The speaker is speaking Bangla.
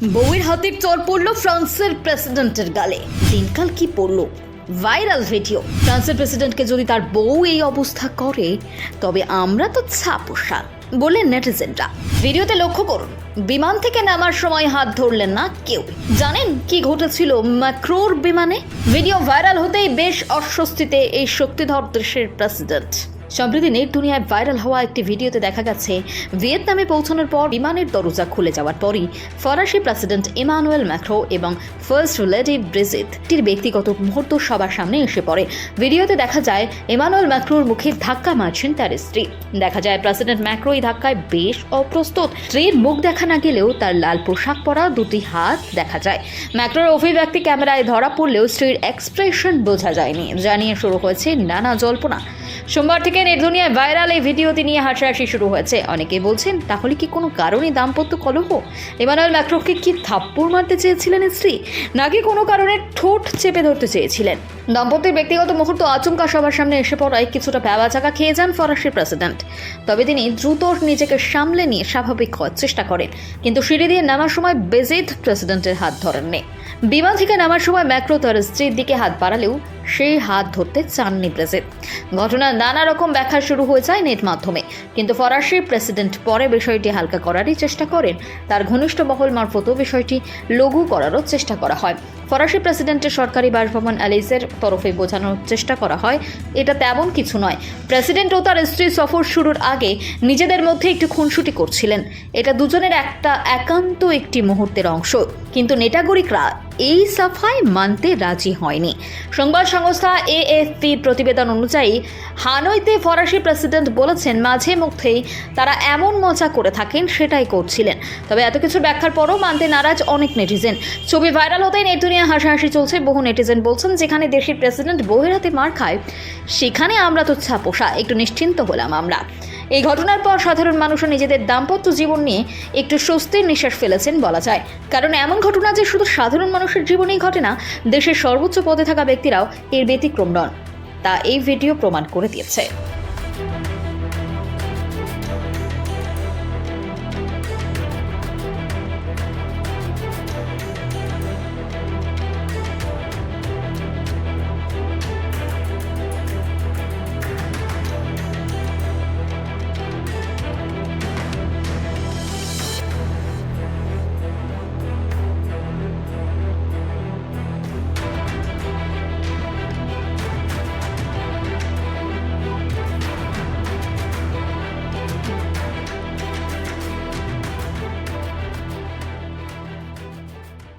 বউয়ের হাতের চর পড়ল ফ্রান্সের প্রেসিডেন্টের গালে। দিনকাল কি পড়ল? Viral video. ফ্রান্সের প্রেসিডেন্টকে যদি তার বউ এই অবস্থা করে, তবে আমরা তো ছাপোষা বলে নেটিজেনরা। ভিডিওতে লক্ষ্য করুন, বিমান থেকে নামার সময় হাত ধরলেন না কেউ। জানেন কি ঘটেছিল ম্যাক্রোর বিমানে? ভিডিও ভাইরাল হতেই বেশ অস্বস্তিতে এই শক্তিধর দেশের প্রেসিডেন্ট। সম্প্রতি নেট দুনিয়ায় ভাইরাল হওয়া একটি ভিডিওতে দেখা গেছে, ভিয়েতনামে পৌঁছানোর পর বিমানের দরজা খুলে যাওয়ার পরই ফরাসি প্রেসিডেন্ট ইমানুয়েল ম্যাক্রো এবং ফার্স্ট লেডি ব্রিজিত টির ব্যক্তিগত মুহূর্ত সবার সামনে এসে পড়ে। ভিডিওতে দেখা যায় ইমানুয়েল ম্যাক্রোর মুখে ধাক্কা মারছেন তার স্ত্রী। দেখা যায়, প্রেসিডেন্ট ম্যাক্রো এই ধাক্কায় বেশ অপ্রস্তুত। স্ত্রীর মুখ দেখা না গেলেও তার লাল পোশাক পরা দুটি হাত দেখা যায়। ম্যাক্রোর অভিব্যক্তি ক্যামেরায় ধরা পড়লেও স্ত্রীর এক্সপ্রেশন বোঝা যায়নি। জানিয়ে শুরু হয়েছে নানা জল্পনা। সোমবার থেকে নেট দুনিয়ায় ভাইরাল এই ভিডিওটি নিয়ে হাসাহাসি শুরু হয়েছে। অনেকে বলছেন, তাহলে কি কোনো কারণে দাম্পত্য কলহ? ইমানুয়েল ম্যাক্রোকে কি থাপ্পড় মারতে চেয়েছিলেন স্ত্রী? নাকি কোনো কারণে ঠোঁট চেপে ধরতে চেয়েছিলেন? দাম্পত্যের ব্যক্তিগত মুহূর্ত আচমকা সবার সামনে এসে পড়ায় কিছুটা প্যাবা চাকা খেয়ে যান ফরাসি প্রেসিডেন্ট। তবে তিনি দ্রুত নিজেকে সামলে নিয়ে স্বাভাবিক হওয়ার চেষ্টা করেন। কিন্তু সিঁড়ি দিয়ে নামার সময় বেজিদ প্রেসিডেন্টের হাত ধরেননি। বিমান থেকে নামার সময় ম্যাক্রো তার স্ত্রীর দিকে হাত বাড়ালেও সেই হাত ধরতে চাননি ব্রেজিল। ঘটনার নানা রকম ব্যাখ্যা শুরু হয়ে যায় নেট মাধ্যমে। কিন্তু ফরাসি প্রেসিডেন্ট পরে বিষয়টি হালকা করারই চেষ্টা করেন। তার ঘনিষ্ঠ মহল মারফতও বিষয়টি লঘু করারও চেষ্টা করা হয়। ফরাসি প্রেসিডেন্টের সরকারি বাসভবন অ্যালিসের তরফে বোঝানোর চেষ্টা করা হয়, এটা তেমন কিছু নয়। প্রেসিডেন্ট ও তার স্ত্রী সফর শুরুর আগে নিজেদের মধ্যে একটু খুনসুটি করছিলেন। এটা দুজনের একটা একান্ত একটি মুহূর্তের অংশ। কিন্তু নেটাগরিকরা এই সাফাই মানতে রাজি হয়নি। সংবাদ সংস্থা এএফপির প্রতিবেদন অনুযায়ী, হানইতে ফরাসি প্রেসিডেন্ট বলেছেন, মাঝে মধ্যেই তারা এমন মজা করে থাকেন, সেটাই করছিলেন। তবে এত কিছু ব্যাখ্যার পরও মানতে নারাজ অনেক নেটিজেন। ছবি ভাইরাল হতেই নেট নিয়ে হাসাহাসি চলছে। বহু নেটিজেন বলছেন, যেখানে দেশের প্রেসিডেন্ট বহিরাতে মার খায়, সেখানে আমরা তো ছাপোষা একটু নিশ্চিন্ত হলাম আমরা। এই ঘটনার পর সাধারণ মানুষও নিজেদের দাম্পত্য জীবন নিয়ে একটু স্বস্তির নিঃশ্বাস ফেলেছেন বলা যায়। কারণ এমন ঘটনা যে শুধু সাধারণ মানুষের জীবনেই ঘটে না, দেশের সর্বোচ্চ পদে থাকা ব্যক্তিরাও এর ব্যতিক্রম নন। তা এই ভিডিও প্রমাণ করে দিয়েছে।